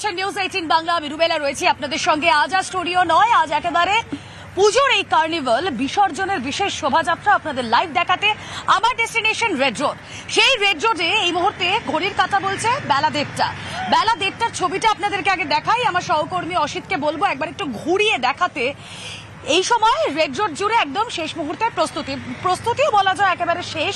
দেখছেন news eighteen Bangla, আমি rubella রয়েছি আপনাদের সঙ্গে। আজ আর স্টুডিও নয়, আজ একেবারে পুজোর এই কার্নিভাল বিসর্জনের বিশেষ শোভাযাত্রা আপনাদের লাইভ দেখাতে আমার ডেস্টিনেশন রেড রোড সেই রেড রোডে এই মুহূর্তে ঘড়ির কথা বলছে বেলা দেড়টা। বেলা দেড়টার ছবিটা আপনাদেরকে আগে দেখাই। আমার সহকর্মী অসিতকে বলব, একবার একটু ঘুরিয়ে দেখাতে। এই সময় রেড রোড জুড়ে একদম শেষ মুহূর্তের প্রস্তুতি। প্রস্তুতিও বলা যায় একেবারে শেষ।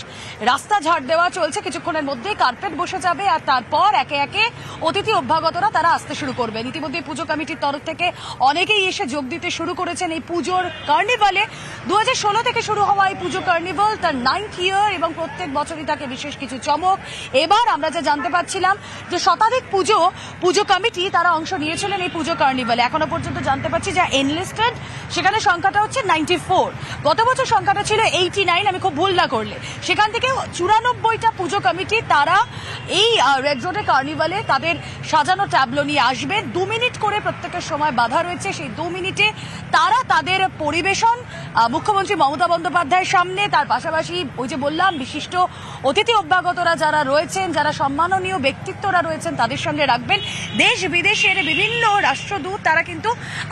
রাস্তা ঝাড় দেওয়া চলছে, কিছুক্ষণের মধ্যে কার্পেট বসে যাবে আর তারপর একে একে অতিথি অভ্যাগতরা তারা আসতে শুরু করবেন ইতিমধ্যে পুজো কমিটির তরফ থেকে অনেকেই এসে যোগ দিতে শুরু করেছেন এই পুজোর কার্নিভালে দু হাজার ষোলো থেকে শুরু হওয়া এই পুজো কার্নিভাল তার নাইন্থ ইয়ার এবং প্রত্যেক বছরই তাকে বিশেষ কিছু চমক। এবার আমরা যা জানতে পারছিলাম যে শতাধিক পুজো পুজো কমিটি তারা অংশ নিয়েছিলেন এই পুজো কার্নিভালে এখনও পর্যন্ত জানতে পারছি যা এনলিস্টেড সেখানে সংখ্যাটা হচ্ছে নাইনটি ফোর গত বছর সংখ্যাটা ছিল এইটি নাইন আমি খুব ভুল না করলে। সেখান থেকে চুরানব্বইটা পুজো কমিটি, তারা এই রেড কার্নিভালে তাদের সাজানো ট্যাবলো নিয়ে আসবে। দু মিনিট করে প্রত্যেকের সময় বাধা রয়েছে। সেই দু মিনিটে তারা তাদের পরিবেশন মুখ্যমন্ত্রী মমতা বন্দ্যোপাধ্যায়ের সামনে। তার পাশাপাশি ওই যে বললাম, বিশিষ্ট অতিথি অভ্যাগতরা যারা রয়েছেন, যারা সম্মাননীয় ব্যক্তিত্বরা রয়েছেন, তাদের সঙ্গে রাখবেন। দেশ বিদেশের বিভিন্ন রাষ্ট্রদূত তারা কিন্তু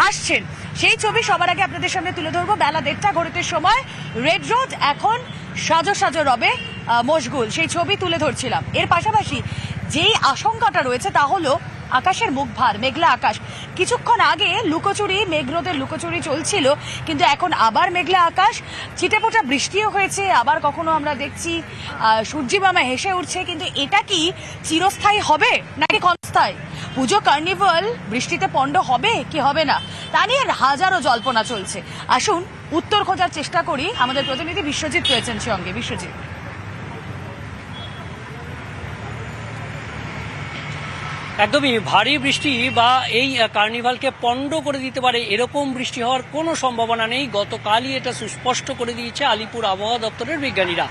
আসছেন। সেই ছবি সবার আগে আপনাদের সামনে তুলে ধরবো। বেলা দেড়টা, ঘড়িতে সময়। রেড রোড এখন সাজো সাজো রবে মশগুল। সেই ছবি তুলে ধরছিলাম। এর পাশাপাশি যেই আশঙ্কাটা রয়েছে তা হলো আকাশের মুখ ভার, মেঘলা আকাশ। কিছুক্ষণ আগে লুকোচুরি, মেঘরোদের লুকোচুরি চলছিল, কিন্তু এখন আবার মেঘলা আকাশ। ছিটেফোঁটা বৃষ্টিও হয়েছে, আবার কখনো আমরা দেখছি সূর্যিমামা হেসে উঠছে, কিন্তু এটা কি চিরস্থায়ী হবে নাকি ক্ষণস্থায়ী? পুজো, কার্নিভাল, বৃষ্টিতে পণ্ড হবে কি হবে না? তা নিয়ে হাজারো জল্পনা চলছে। আসুন, উত্তর খোঁজার চেষ্টা করি। আমাদের প্রতিনিধি বিশ্বজিৎ রয়েছেন সঙ্গে বিশ্বজিৎ। একদমই ভারী বৃষ্টি বা এই কার্নিভালকে পণ্ড করে দিতে পারে এরকম বৃষ্টি হওয়ার কোনো সম্ভাবনা নেই। গতকালই এটা সুস্পষ্ট করে দিয়েছে আলিপুর আবহাওয়া দপ্তরের বিজ্ঞানীরা।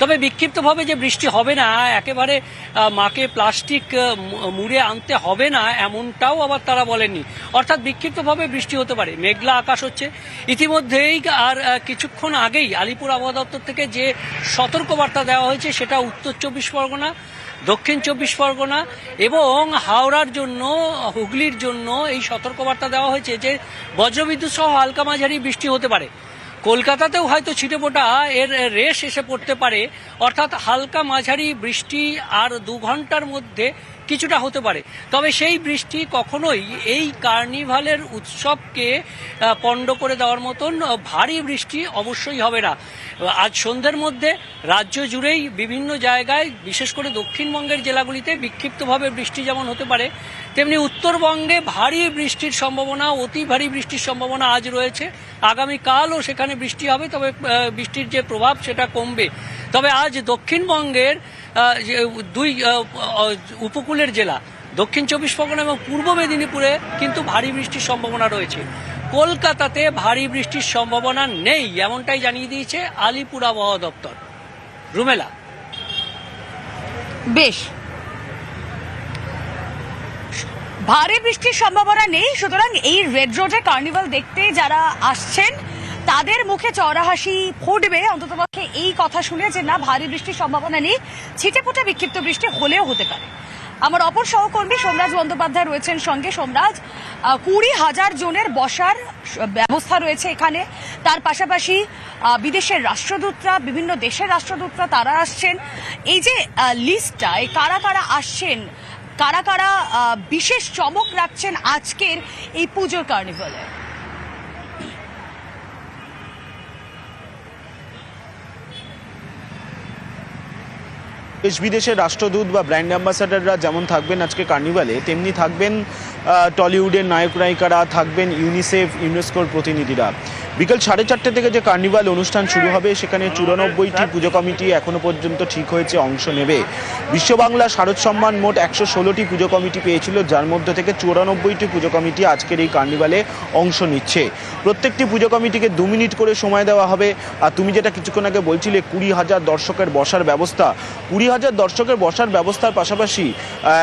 তবে বিক্ষিপ্তভাবে যে বৃষ্টি হবে না, একেবারে মাকে প্লাস্টিক মুড়ে আনতে হবে না এমনটাও আবার তারা বলেননি। অর্থাৎ বিক্ষিপ্তভাবে বৃষ্টি হতে পারে, মেঘলা আকাশ হচ্ছে। ইতিমধ্যেই আর কিছুক্ষণ আগেই আলিপুর আবহাওয়া দপ্তর থেকে যে সতর্কবার্তা দেওয়া হয়েছে সেটা উত্তর চব্বিশ পরগনা দক্ষিণ চব্বিশ পরগনা এবং হাওড়ার জন্য, হুগলির জন্য এই সতর্কবার্তা দেওয়া হয়েছে যে বজ্রবিদ্যুৎ সহ হালকা মাঝারি বৃষ্টি হতে পারে। কলকাতাতেও হয়তো ছিটেফোঁটা, এর রেশ এসে পড়তে পারে। অর্থাৎ হালকা মাঝারি বৃষ্টি আর দু ঘণ্টার মধ্যে কিছুটা হতে পারে। তবে সেই বৃষ্টি কখনোই এই কার্নিভালের উৎসবকে পণ্ড করে দেওয়ার মতন ভারী বৃষ্টি অবশ্যই হবে না। আজ সন্ধ্যের মধ্যে রাজ্য জুড়েই বিভিন্ন জায়গায়, বিশেষ করে দক্ষিণবঙ্গের জেলাগুলিতে বিক্ষিপ্তভাবে বৃষ্টি যেমন হতে পারে, তেমনি উত্তরবঙ্গে ভারী বৃষ্টির সম্ভাবনা, অতি ভারী বৃষ্টির সম্ভাবনা আজ রয়েছে। আগামীকালও সেখানে বৃষ্টি হবে, তবে বৃষ্টির যে প্রভাব সেটা কমবে। তবে আজ দক্ষিণবঙ্গের দুই উপকূলের জেলা, দক্ষিণ চব্বিশ পরগনা এবং পূর্ব মেদিনীপুরে কিন্তু ভারী বৃষ্টির সম্ভাবনা রয়েছে। কলকাতাতে ভারী বৃষ্টির সম্ভাবনা নেই, এমনটাই জানিয়ে দিয়েছে আলিপুর আবহাওয়া দপ্তর। রুমেলা। বেশ। ভারী বৃষ্টির সম্ভাবনা নেই, সুতরাং এই রেড রোডে কার্নিভাল দেখতে যারা আসছেন তাদের মুখে চড়া হাসি ফুটবে। অন্ততপক্ষে এই কথা শুনে যে না, ভারী বৃষ্টির সম্ভাবনা নেই, ছিটেফোঁটা বিক্ষিপ্ত বৃষ্টি হলেও হতে পারে। আমার অপর সহকর্মী সোমরাজ বন্দ্যোপাধ্যায় রয়েছেন সঙ্গে। সোমরাজ কুড়ি হাজার জনের বসার ব্যবস্থা রয়েছে এখানে। তার পাশাপাশি বিদেশের রাষ্ট্রদূতরা, বিভিন্ন দেশের রাষ্ট্রদূতরা তারা আসছেন। এই যে লিস্টটা এই কারা কারা আসছেন, কারা কারা বিশেষ চমক রাখছেন আজকের এই পুজোর কার্নিভালে দেশ বিদেশের রাষ্ট্রদূত বা ব্র্যান্ড অ্যাম্বাসাডাররা যেমন থাকবেন আজকে কার্নিভালে, তেমনি থাকবেন টলিউডের নায়ক নায়িকারা, থাকবেন ইউনিসেফ, ইউনেস্কোর প্রতিনিধিরা। বিকেল সাড়ে চারটে থেকে যে কার্নিভাল অনুষ্ঠান শুরু হবে, সেখানে চুরানব্বইটি পুজো কমিটি এখনও পর্যন্ত ঠিক হয়েছে, অংশ নেবে। বিশ্ব বাংলা শারদ সম্মান মোট একশো ষোলোটি পুজো কমিটি পেয়েছিল, যার মধ্যে থেকে চুরানব্বইটি পুজো কমিটি আজকের এই কার্নিভালে অংশ নিচ্ছে। প্রত্যেকটি পুজো কমিটিকে দু মিনিট করে সময় দেওয়া হবে। আর তুমি যেটা কিছুক্ষণ আগে বলছিলে, কুড়ি হাজার দর্শকের বসার ব্যবস্থা, কুড়ি হাজার দর্শকের বসার ব্যবস্থার পাশাপাশি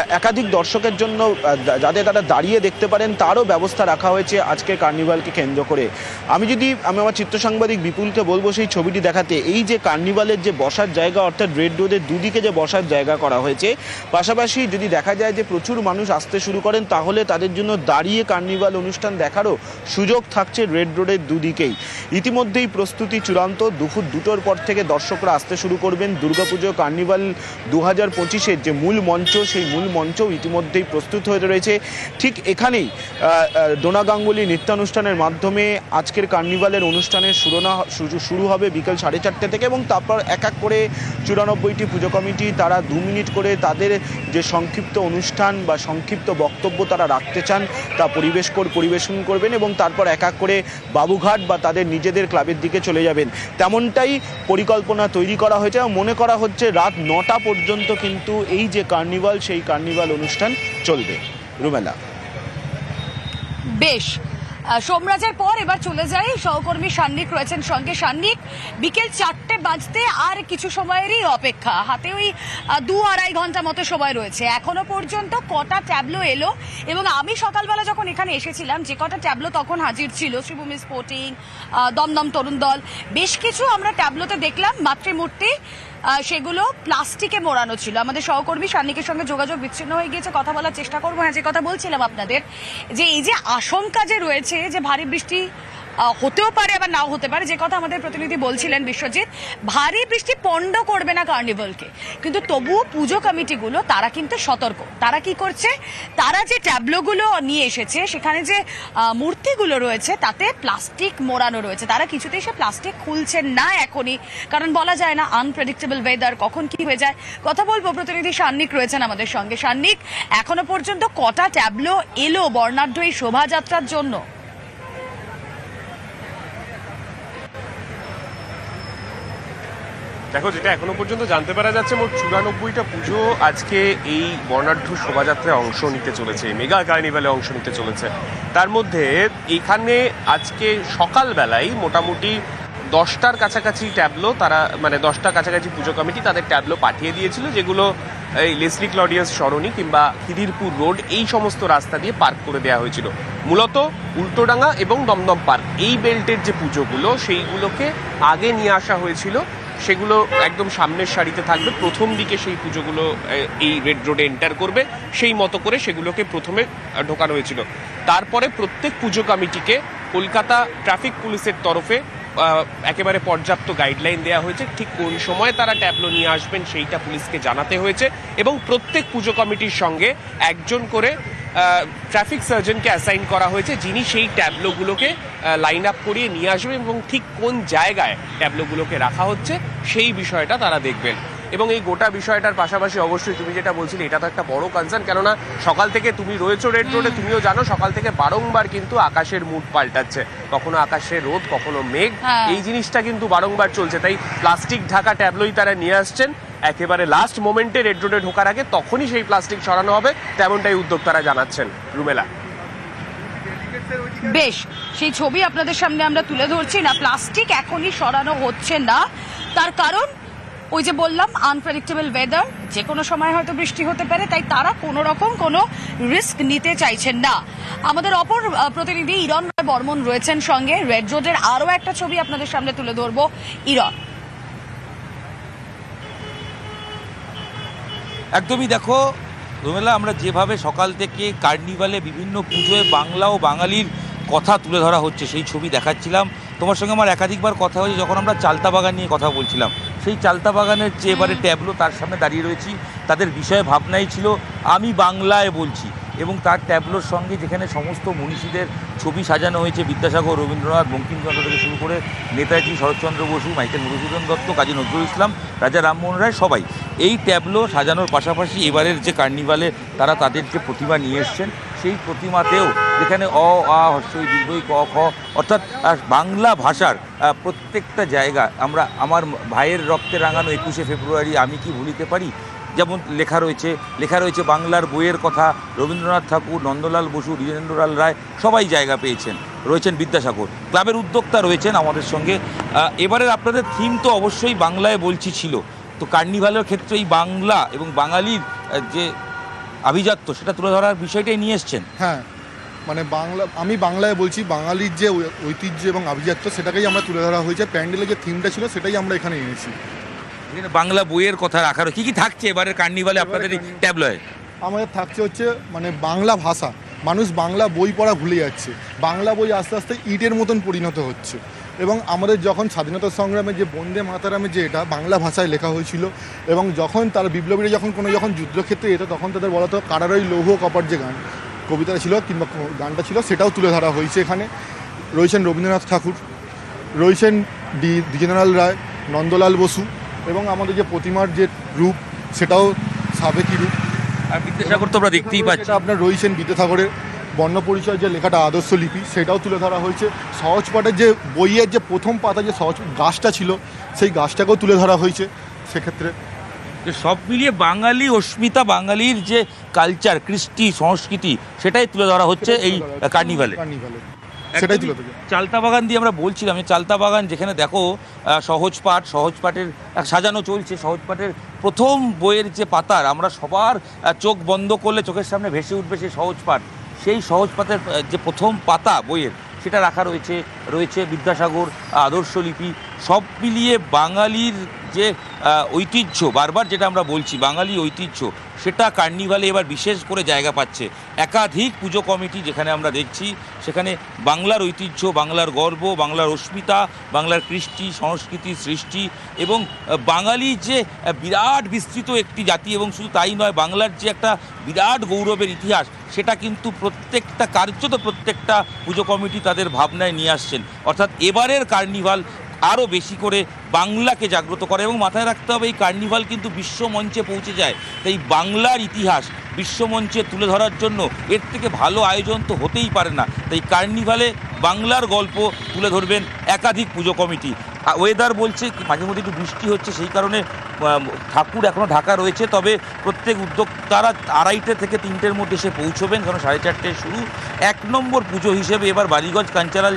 একাধিক দর্শকের জন্য আহ, যা- যাতে তারা দাঁড়িয়ে দেখতে পারেন তারও ব্যবস্থা রাখা হয়েছে আজকের কার্নিভালকে কেন্দ্র করে। আমি যদি আমি আমার চিত্র সাংবাদিক বিপুলকে বলব সেই ছবিটি দেখাতে এই যে কার্নিভালের যে বসার জায়গা অর্থাৎ রেড রোডের দুদিকে যে বসার জায়গা করা হয়েছে পাশাপাশি যদি দেখা যায় যে প্রচুর মানুষ আসতে শুরু করেন তাহলে তাদের জন্য দাঁড়িয়ে কার্নিভাল অনুষ্ঠান দেখারও সুযোগ থাকছে রেড রোডের দুদিকেই। ইতিমধ্যেই প্রস্তুতি চূড়ান্ত দুপুর দুটোর পর থেকে দর্শকরা আসতে শুরু করবেন দুর্গাপুজো কার্নিভাল দু হাজার পঁচিশের যে মূল মঞ্চ, সেই মূল মঞ্চও ইতিমধ্যেই প্রস্তুত হয়ে রয়েছে। ঠিক এখানেই ডোনা গাঙ্গুলি নৃত্যানুষ্ঠানের মাধ্যমে আজকের কার্নিভালের অনুষ্ঠানের শুরুনা শুরু- হবে বিকেল সাড়ে চারটে থেকে এবং তারপর এক এক করে চুরানব্বইটি পুজো কমিটি তারা দু মিনিট করে তাদের যে সংক্ষিপ্ত অনুষ্ঠান বা সংক্ষিপ্ত বক্তব্য তারা রাখতে চান, তা পরিবেশ পরিবেশন করবেন এবং তারপর এক এক করে বাবুঘাট বা তাদের নিজেদের ক্লাবের দিকে চলে যাবেন। তেমনটাই পরিকল্পনা তৈরি করা হয়েছে এবং মনে করা হচ্ছে রাত নটা পর্যন্ত কিন্তু এই যে কার্নিভাল, সেই কার্নিভাল অনুষ্ঠান চলবে। রুমেলা বেশ। সোমরাজের পর এবার চলে যাই। সহকর্মী সান্নিক রয়েছেন সঙ্গে। সান্নিক, বিকেল চারটে বাজতে আর কিছু সময়েরই অপেক্ষা। হাতে ওই দু আড়াই ঘণ্টা মতো সময় রয়েছে। এখনও পর্যন্ত কটা ট্যাবলো এলো এবং আমি সকালবেলা যখন এখানে এসেছিলাম, যে কটা ট্যাবলো তখন হাজির ছিল। শ্রীভূমি স্পোর্টিং দমদম তরুণ দল। বেশ কিছু আমরা ট্যাবলোতে দেখলাম। মাতৃমূর্তি সেগুলো প্লাস্টিকে মোড়ানো ছিল। আমাদের সহকর্মী সান্নিকের সঙ্গে যোগাযোগ বিচ্ছিন্ন হয়ে গিয়েছে, কথা বলার চেষ্টা করব। হ্যাঁ যে কথা বলছিলাম আপনাদের, যে এই যে আশঙ্কা যে রয়েছে, যে ভারী বৃষ্টি হতেও পারে, আবার নাও হতে পারে। যে কথা আমাদের প্রতিনিধি বলছিলেন বিশ্বজিৎ, ভারী বৃষ্টি পণ্ড করবে না কার্নিভালকে কিন্তু তবুও পুজো কমিটিগুলো, তারা কিন্তু সতর্ক। তারা কি করছে? তারা যে ট্যাবলোগুলো নিয়ে এসেছে, সেখানে যে মূর্তিগুলো রয়েছে, তাতে প্লাস্টিক মোড়ানো রয়েছে। তারা কিছুতেই সে প্লাস্টিক খুলছেন না এখনই। কারণ বলা যায় না আনপ্রেডিক্টেবল ওয়েদার কখন কি হয়ে যায়। কথা বলব, প্রতিনিধি সান্নিক রয়েছেন আমাদের সঙ্গে। সান্নিক, এখনও পর্যন্ত কটা ট্যাবলো এলো বর্ণাঢ্য এই শোভাযাত্রার জন্য? দেখো, যেটা এখনও পর্যন্ত জানতে পারা যাচ্ছে, মোট চুরানব্বইটা পুজো আজকে এই বর্ণাঢ্য শোভাযাত্রায় অংশ নিতে চলেছে, মেগা কার্নিভালে অংশ নিতে চলেছে। তার মধ্যে এখানে আজকে সকালবেলায় মোটামুটি দশটার কাছাকাছি ট্যাবলো তারা মানে দশটার কাছাকাছি পুজো কমিটি তাদের ট্যাবলো পাঠিয়ে দিয়েছিল, যেগুলো এই লেসলি ক্লডিয়াস সরণি কিংবা খিদিরপুর রোড এই সমস্ত রাস্তা দিয়ে পার্ক করে দেওয়া হয়েছিল। মূলত উল্টোডাঙ্গা এবং দমদম পার্ক, এই বেল্টের যে পুজোগুলো সেইগুলোকে আগে নিয়ে আসা হয়েছিল। সেগুলো একদম সামনের সারিতে থাকবে। প্রথম দিকে সেই পুজোগুলো এই রেড রোডে এন্টার করবে। সেই মতো করে সেগুলোকে প্রথমে ঢোকানো হয়েছিল। তারপরে প্রত্যেক পুজো কমিটিকে কলকাতা ট্রাফিক পুলিশের তরফে একেবারে পর্যাপ্ত গাইডলাইন দেওয়া হয়েছে, ঠিক কোন সময় তারা ট্যাবলো নিয়ে আসবেন সেইটা পুলিশকে জানাতে হয়েছে এবং প্রত্যেক পুজো কমিটির সঙ্গে একজন করে ট্রাফিক সার্জনকে অ্যাসাইন করা হয়েছে, যিনি সেই ট্যাবলোগুলোকে লাইন আপ করিয়ে নিয়ে আসবেন এবং ঠিক কোন জায়গায় ট্যাবলোগুলোকে রাখা হচ্ছে সেই বিষয়টা তারা দেখবেন। এবং এই গোটা বিষয়টার পাশাপাশি অবশ্যই তুমি যেটা বলছিলে এটা তো একটা বড় কনসার্ন কেননা সকাল থেকে তুমি রয়েছো রেড রোডে তুমিও জানো সকাল থেকে বারংবার কিন্তু আকাশের মুড পাল্টাচ্ছে। কখনো আকাশে রোদ কখনো মেঘ হ্যাঁ। এই জিনিসটা কিন্তু বারংবার চলছে। তাই প্লাস্টিক ঢাকা ট্যাবলোই তারা নিয়ে আসছেন। একেবারে লাস্ট মোমেন্টে রেড রোডে ঢোকার আগে তখনই সেই প্লাস্টিক সরানো হবে তেমনটাই উদ্যোক্তারা জানাচ্ছেন। রুমেলা। বেশ সেই ছবি আপনাদের সামনে আমরা তুলে ধরছি না। প্লাস্টিক এখনই সরানো হচ্ছে না। তার কারণ ওই যে বললাম আনপ্রেডিক্টেবল ওয়েদার যে কোনো সময় হয়তো বৃষ্টি হতে পারে, তাই তারা কোনো রকম কোনো রিস্ক নিতে চাইছেন না। আমাদের অপর প্রতিনিধি ইরন রায় বর্মন রয়েছেন সঙ্গে। রেড রোডের আরও একটা ছবি আপনাদের সামনে তুলে ধরবো। ইরন। একদমই দেখো, রোমেলা, আমরা যেভাবে সকাল থেকে কার্নিভালে বিভিন্ন পুজোয় বাংলা ও বাঙালির কথা তুলে ধরা হচ্ছে, সেই ছবি দেখাচ্ছিলাম। তোমার সঙ্গে আমার একাধিকবার কথা হয়েছে, যখন আমরা চালতা বাগান নিয়ে কথা বলছিলাম। সেই চালতা বাগানের যে এবারে ট্যাবলো তার সামনে দাঁড়িয়ে রয়েছি। তাদের বিষয়ে ভাবনাই ছিল আমি বাংলায় বলছি। এবং তার ট্যাবলোর সঙ্গে যেখানে সমস্ত মনীষীদের ছবি সাজানো হয়েছে বিদ্যাসাগর রবীন্দ্রনাথ বঙ্কিমচন্দ্র থেকে শুরু করে নেতাজি শরৎচন্দ্র বসু মাইকেল মধুসূদন দত্ত কাজী নজরুল ইসলাম রাজা রামমোহন রায় সবাই। এই ট্যাবলো সাজানোর পাশাপাশি এবারের যে কার্নিভালে তারা তাদের যে প্রতিমা নিয়ে এসছেন সেই প্রতিমাতেও যেখানে অ, আ হর্ষই দীর্ঘই ক, খ, অর্থাৎ বাংলা ভাষার প্রত্যেকটা জায়গা, আমরা, আমার ভাইয়ের রক্তে রাঙানো একুশে ফেব্রুয়ারি আমি কি ভুলিতে পারি? যেমন লেখা রয়েছে লেখা রয়েছে বাংলার বইয়ের কথা, রবীন্দ্রনাথ ঠাকুর, নন্দলাল বসু দ্বিজেন্দ্রলাল রায়, সবাই জায়গা পেয়েছেন, রয়েছেন বিদ্যাসাগর। ক্লাবের উদ্যোক্তা রয়েছেন আমাদের সঙ্গে। এবারের আপনাদের থিম তো অবশ্যই বাংলায় বলছি ছিল। তো কার্নিভালের ক্ষেত্রে এই বাংলা এবং বাঙালির যে আভিজাত্য, সেটা তুলে ধরার বিষয়টাই নিয়ে এসছেন। হ্যাঁ মানে বাংলা আমি বাংলায় বলছি বাঙালির যে ঐ- ঐতিহ্য এবং আভিজাত্য সেটাকেই আমরা তুলে ধরা হয়েছে। প্যান্ডেলের যে থিমটা ছিল সেটাই আমরা এখানে এনেছি। বাংলা বইয়ের কথা রাখার কি কি থাকছে এবারে কার্নিভালে আপনাদের ট্যাবলয়ে? আমাদের থাকছে হচ্ছে মানে বাংলা ভাষা। মানুষ বাংলা বই পড়া ভুলে যাচ্ছে। বাংলা বই আস্তে আস্তে ইটের মতন পরিণত হচ্ছে। এবং আমাদের যখন স্বাধীনতা সংগ্রামে যে বন্দে মাতারামে যে এটা বাংলা ভাষায় লেখা হয়েছিল এবং যখন তার বিপ্লবীরা যখন কোনো যখন যুদ্ধক্ষেত্রে যেত তখন তাদের বলা হতো কারারই লৌহ কপার যে গান। কবিতাটা ছিল কিংবা গানটা ছিল সেটাও তুলে ধরা হয়েছে এখানে। রয়েছেন রবীন্দ্রনাথ ঠাকুর রয়েছেন ডি দ্বিজেন্দ্রলাল রায় নন্দলাল বসু এবং আমাদের যে প্রতিমার যে রূপ সেটাও সাবেকি রূপ। আর বিদ্যাসাগর তো আমরা দেখতেই পাচ্ছি। আপনার রয়েছেন বিদ্যাসাগরের বর্ণ পরিচয় যে লেখাটা আদর্শ লিপি সেটাও তুলে ধরা হয়েছে। সহজ পাঠের যে বইয়ের যে প্রথম পাতা যে সহজ গাছটা ছিল সেই গাছটাকেও তুলে ধরা হয়েছে সেক্ষেত্রে। যে সব মিলিয়ে বাঙালি অস্মিতা বাঙালির যে কালচার কৃষ্টি সংস্কৃতি সেটাই তুলে ধরা হচ্ছে এই কার্নিভালে সেটাই তুলে চালতা বাগান দিয়ে আমরা বলছিলাম যে চালতা বাগান যেখানে দেখো সহজ পাঠ সহজ পাঠের সাজানো চলছে সহজ পাঠের প্রথম বইয়ের যে পাতার আমরা সবার চোখ বন্ধ করলে চোখের সামনে ভেসে উঠবে সেই সহজ পাঠ সেই সহজ পাঠের যে প্রথম পাতা বইয়ের সেটা রাখা রয়েছে রয়েছে বিদ্যাসাগর আদর্শ লিপি সব মিলিয়ে বাঙালির যে ঐতিহ্য, বারবার যেটা আমরা বলছি, বাঙালি ঐতিহ্য, সেটা কার্নিভালে এবার বিশেষ করে জায়গা পাচ্ছে। একাধিক পুজো কমিটি যেখানে আমরা দেখছি, সেখানে বাংলার ঐতিহ্য, বাংলার গর্ব, বাংলার অস্মিতা, বাংলার কৃষ্টি সংস্কৃতি সৃষ্টি এবং বাঙালি যে বিরাট বিস্তৃত একটি জাতি এবং শুধু তাই নয়, বাংলার যে একটা বিরাট গৌরবের ইতিহাস, সেটা কিন্তু প্রত্যেকটা, কার্যত প্রত্যেকটা পুজো কমিটি তাদের ভাবনায় নিয়ে আসছেন। অর্থাৎ এবারের কার্নিভাল আরও বেশি করে বাংলাকে জাগ্রত করে এবং মাথায় রাখতে হবে এই কার্নিভাল কিন্তু বিশ্ব মঞ্চে পৌঁছে যায়। তাই বাংলার ইতিহাস বিশ্বমঞ্চে তুলে ধরার জন্য এর থেকে ভালো আয়োজন তো হতেই পারে না। তাই কার্নিভালে বাংলার গল্প তুলে ধরবেন একাধিক পুজো কমিটি। ওয়েদার বলছে মাঝে মধ্যে একটু বৃষ্টি হচ্ছে, সেই কারণে ঠাকুর এখনও ঢাকা রয়েছে, তবে প্রত্যেক উদ্যোক্তারা আড়াইটে থেকে তিনটের মধ্যে এসে পৌঁছবেন, কারণ সাড়ে চারটে শুরু। এক নম্বর পুজো হিসেবে এবার বালিগঞ্জ কালচারাল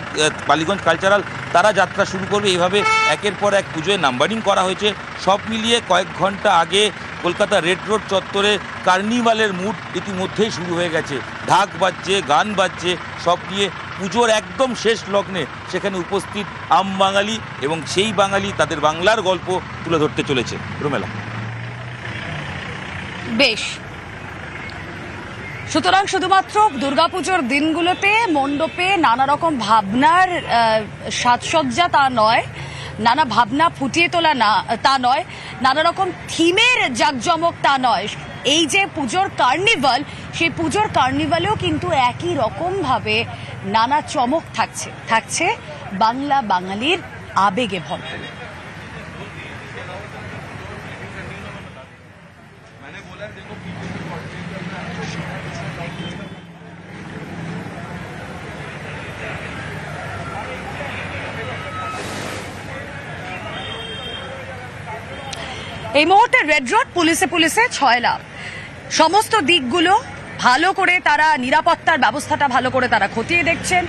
বালিগঞ্জ কালচারাল তারা যাত্রা শুরু করবে। এইভাবে একের পর এক পুজোয় নাম্বারিং করা হয়েছে। সব মিলিয়ে কয়েক ঘণ্টা আগে কলকাতা রেড রোড চত্বরে কার্নিভালের মুড ইতিমধ্যেই শুরু হয়ে গেছে। ঢাক বাজছে, গান বাজছে, সব নিয়ে পুজোর একদম শেষ লগ্নে সেখানে উপস্থিত আম বাঙালি এবং সেই বাঙালি তাদের বাংলার গল্প তুলে ধরতে চলেছে। রুমেলা। বেশ। সুতরাং শুধুমাত্র দুর্গাপুজোর দিনগুলোতে মণ্ডপে নানা রকম ভাবনার সাজসজ্জা তা নয়, নানা ভাবনা ফুটিয়ে তোলা না, তা নয় নানা রকম থিমের জাঁকজমক তা নয়। এই যে পুজোর কার্নিভাল, সেই পুজোর কার্নিভালেও কিন্তু একই রকম ভাবে নানা চমক থাকছে। থাকছে বাংলা বাঙালির আবেগে ভরপুর। এই মুহূর্তে রেড রোড, পুলিশে পুলিশে ছয় লাভ সমস্ত দিকগুলো ভালো করে তারা নিরাপত্তার ব্যবস্থাটা ভালো করে তারা খতিয়ে দেখছেন।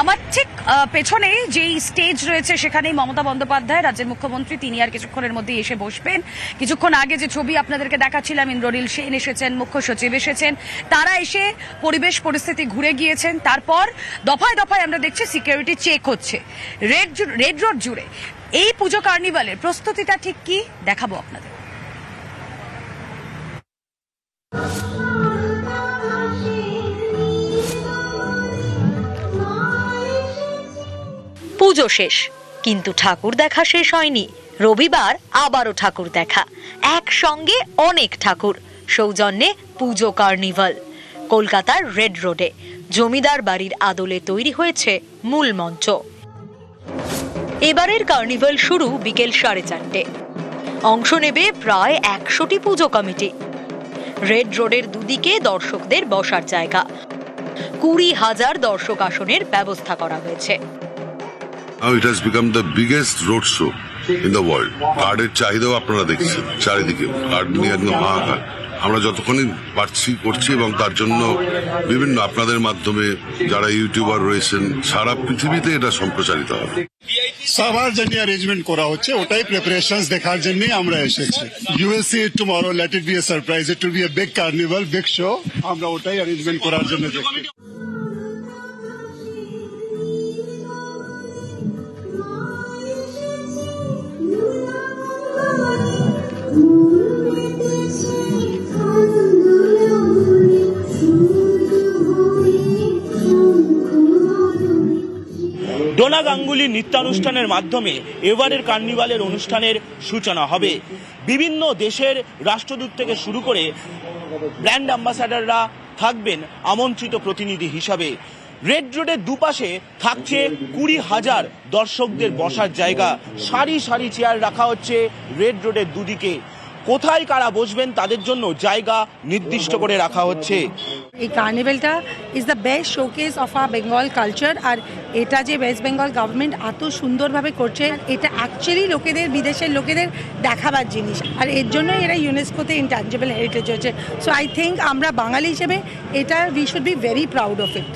আমার ঠিক আহ, পেছনেই যেই স্টেজ রয়েছে সেখানেই মমতা বন্দ্যোপাধ্যায় রাজ্যের মুখ্যমন্ত্রী তিনি আর কিছুক্ষণের মধ্যে এসে বসবেন। কিছুক্ষণ আগে যে ছবি আপনাদেরকে দেখাচ্ছিলাম ইন্দ্রনীল সেন এসেছেন মুখ্য সচিব এসেছেন তারা এসে পরিবেশ পরিস্থিতি ঘুরে গিয়েছেন। তারপর দফায় দফায় আমরা দেখছি সিকিউরিটি চেক হচ্ছে। রেড রেড রোড জুড়ে। এই পুজো কার্নিভালের প্রস্তুতিটা ঠিক কি? দেখাবো আপনাদের। পুজো শেষ। কিন্তু ঠাকুর দেখা শেষ হয়নি। রবিবার আবারও ঠাকুর দেখা। একসঙ্গে অনেক ঠাকুর। সৌজন্যে পুজো কার্নিভাল। কলকাতার রেড রোডে। জমিদার বাড়ির আদলে তৈরি হয়েছে মূল মঞ্চ। এবারের কার্নিভাল শুরু বিকেল সাড়ে চারটে। অংশ নেবে প্রায় একশোটি পুজো কমিটি। রেড রোডের দুদিকে দর্শকদের বসার জায়গা। কুড়ি হাজার দর্শক আসনের ব্যবস্থা করা হয়েছে। It has become the biggest road show in the world. কার্ডের চাহিদাও আপনারা দেখছেন, চারিদিকে। কার্ড নিয়ে একদম হাহাকার। আমরা যতক্ষণই পারছি, করছি এবং তার জন্য বিভিন্ন আপনাদের মাধ্যমে যারা ইউটিউবার রয়েছেন, সারা পৃথিবীতে এটা সম্প্রচারিত হবে। সবার জন্য অ্যারেঞ্জমেন্ট করা হচ্ছে, ওটাই প্রিপারেশনস দেখার জন্য আমরা এসেছি। You will see it tomorrow let it be a surprise it will be a big carnival big show আমরা ওটাই অ্যারেঞ্জমেন্ট করার জন্য দেখছি। ডোনা গাঙ্গুলি নৃত্যানুষ্ঠানের মাধ্যমে এবারের কার্নিভালের অনুষ্ঠানের সূচনা হবে। বিভিন্ন দেশের রাষ্ট্রদূত থেকে শুরু করে ব্র্যান্ড অ্যাম্বাসাডাররা থাকবেন আমন্ত্রিত প্রতিনিধি হিসাবে। রেড রোডের দুপাশে থাকছে কুড়ি হাজার দর্শকদের বসার জায়গা। সারি সারি চেয়ার রাখা হচ্ছে রেড রোডের দুদিকে। কোথায় কারা বসবেন তাদের জন্য জায়গা নির্দিষ্ট করে রাখা হচ্ছে। এই কার্নিভেলটা is the best showcase of a Bengal culture আর এটা যে ওয়েস্ট বেঙ্গল গভর্নমেন্ট এত সুন্দরভাবে করছে, এটা অ্যাকচুয়ালি লোকেদের, বিদেশের লোকেদের দেখাবার জিনিস। আর এর জন্যই এরা ইউনেস্কোতে ইনট্যাঞ্জেবল হেরিটেজ হচ্ছে সো আই থিঙ্ক আমরা বাঙালি হিসেবে এটা we should be very proud of it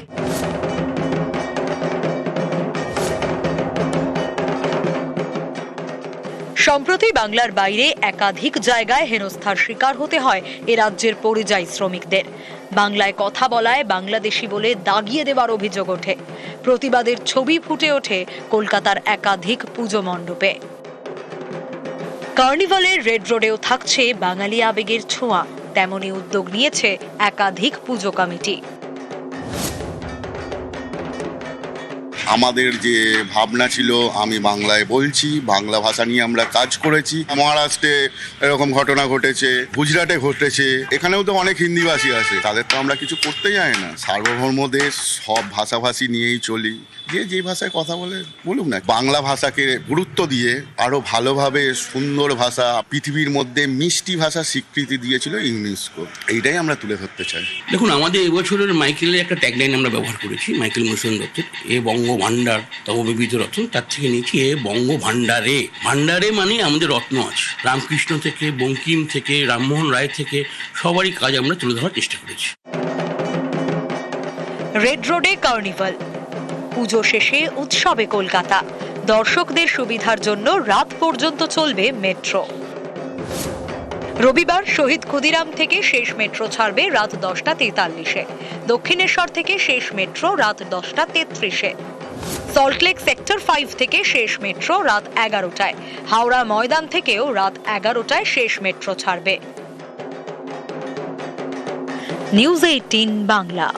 সম্প্রতি বাংলার বাইরে একাধিক জায়গায় হেনস্থার শিকার হতে হয় এ রাজ্যের পরিযায়ী শ্রমিকদের। বাংলায় কথা বলায় বাংলাদেশি বলে দাগিয়ে দেওয়ার অভিযোগ ওঠে। প্রতিবাদের ছবি ফুটে ওঠে কলকাতার একাধিক পুজো মণ্ডপে। কার্নিভালের রেড রোডেও থাকছে বাঙালি আবেগের ছোঁয়া। তেমনি উদ্যোগ নিয়েছে একাধিক পুজো কমিটি। আমাদের যে ভাবনা ছিল, আমি বাংলায় বলছি, বাংলা ভাষা নিয়ে আমরা কাজ করেছি। মহারাষ্ট্রে এরকম ঘটনা ঘটেছে, গুজরাটে ঘটেছে, এখানেও তো অনেক হিন্দিভাষী আছে। তাদের তো আমরা কিছু করতে যাই না। সার্বভৌম দেশ সব ভাষাভাষী নিয়েই চলি। যে যে ভাষায় কথা বলে বলুক না বাংলা ভাষাকে গুরুত্ব দিয়ে আরও ভালোভাবে সুন্দর ভাষা পৃথিবীর মধ্যে মিষ্টি ভাষা স্বীকৃতি দিয়েছিল ইউনেস্কো। এইটাই আমরা তুলে ধরতে চাই। দেখুন আমাদের এবছরের মাইকেলের একটা ট্যাগলাইন আমরা ব্যবহার করেছি মাইকেল মোশন দত্তের এ বঙ্গ ভাণ্ডার তব বিবিধ রত্ন তার থেকে নিয়েছি এ বঙ্গ ভাণ্ডারে ভাণ্ডারে মানে আমাদের রত্ন আছে। রামকৃষ্ণ থেকে বঙ্কিম থেকে রামমোহন রায় থেকে সবারই কাজ আমরা তুলে ধরার চেষ্টা করেছি। রেড রোডে কার্নিভাল পুজো শেষে উৎসবে কলকাতা। দর্শকদের সুবিধার জন্য রাত পর্যন্ত চলবে মেট্রো। রবিবার শহীদ ক্ষুদিরাম থেকে শেষ মেট্রো ছাড়বে রাত দশটা তেতাল্লিশে। দক্ষিণেশ্বর থেকে শেষ মেট্রো রাত দশটা তেত্রিশে। সল্টলেক সেক্টর ফাইভ থেকে শেষ মেট্রো রাত এগারোটায়। হাওড়া ময়দান থেকেও রাত এগারোটায় শেষ মেট্রো ছাড়বে। News eighteen Bangla.